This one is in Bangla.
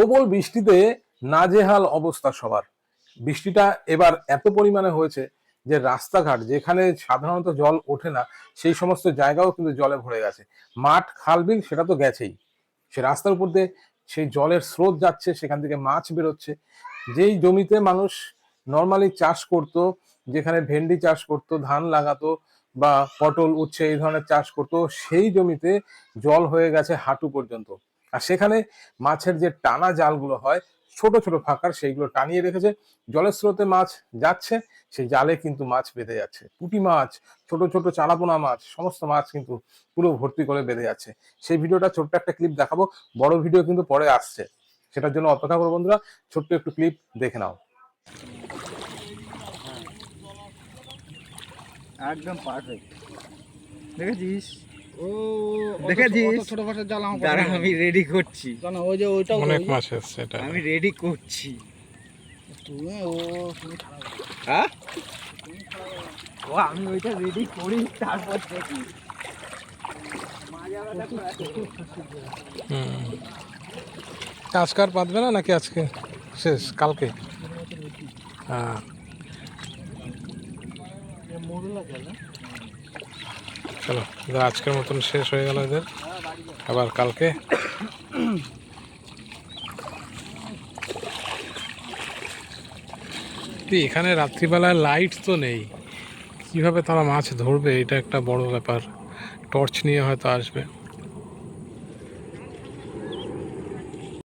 প্রবল বৃষ্টিতে নাজেহাল অবস্থা সবার। বৃষ্টিটা এবার এত পরিমাণে হয়েছে যে রাস্তাঘাট, যেখানে সাধারণত জল ওঠে না, সেই সমস্ত জায়গাও কিন্তু জলে ভরে গেছে। মাঠ খাল বিল সেটা তো গেছেই। সে রাস্তার উপর দিয়ে সেই জলের স্রোত যাচ্ছে, সেখান থেকে মাছ বেরোচ্ছে। যেই জমিতে মানুষ নর্মালি চাষ করত, যেখানে ভেন্ডি চাষ করত, ধান লাগাতো বা পটল, উচ্ছে এই ধরনের চাষ করতো, সেই জমিতে জল হয়ে গেছে হাঁটু পর্যন্ত। আর সেখানে মাছের যে টানা জালগুলো হয় ছোট ছোট ফাঁকার সেইগুলো টানিয়ে রেখেছে। জলের স্রোতে মাছ যাচ্ছে সেই জালে কিন্তু মাছ বেঁধে যাচ্ছে। পুঁটি মাছ ছোট ছোট চালাপোনা মাছ সমস্ত মাছ কিন্তু পুরো ভর্তি করে বেঁধে যাচ্ছে। সেই ভিডিওটা ছোট্ট একটা ক্লিপ দেখাবো বড় ভিডিও কিন্তু পরে আসছে। সেটার জন্য অপেক্ষা করো বন্ধুরা ছোট্ট একটু ক্লিপ দেখে নাও। একদম পারফেক্ট দেখেছিস? ও দেখেছিস? ছোট জাল আমার দাঁড়া আমি রেডি করছি। না। ওই যে ওইটাও অনেক মাছ এসছে এটা। আমি রেডি করছি। তুমি ও তুমি খারাপ। হ্যাঁ? ও আমি ওইটা রেডি করি তারপর দেখি। হুম। আজকে আর পাতবে না নাকি আজকে? শেষ কালকে? হ্যাঁ। চলো আজকের মতন শেষ হয়ে গেল এদের। আবার কালকে। এখানে রাত্রিবেলায় লাইট তো নেই। কীভাবে তারা মাছ ধরবে, এটা একটা বড় ব্যাপার। টর্চ নিয়ে হয়তো আসবে।